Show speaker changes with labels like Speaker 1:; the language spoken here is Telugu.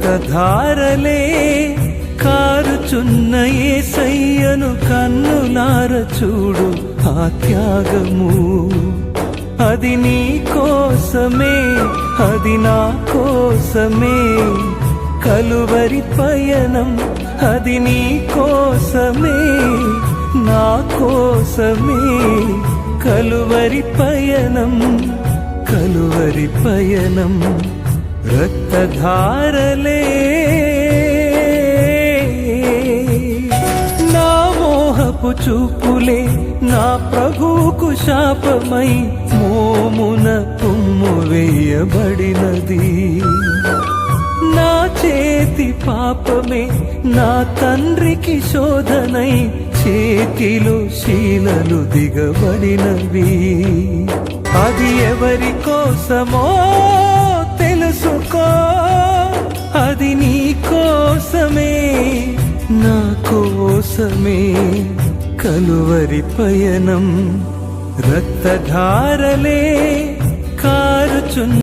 Speaker 1: రక్తధారలే కారుచున్న ఏసయ్యను కన్నులార చూడు ఆ త్యాగము. అది నీ కోసమే అది నా కోసమే. కలువరి పయనం అది నీ కోసమే నా కోసమే. కలువరి పయనం కలువరి పయనం. రక్తధారలే నా మోహపు చూపులే నా ప్రభువుకు శాపమై మోమున తుమ్ము వేయబడినది నా చేతి పాపమే నా తండ్రికి శోధనై చేతిలో శీలలు దిగబడినవి అది ఎవరి కోసమో చేసుకో అది నీ కోసమే నా కోసమే. కలువరి పయనం రక్తధారలే కారుచున్న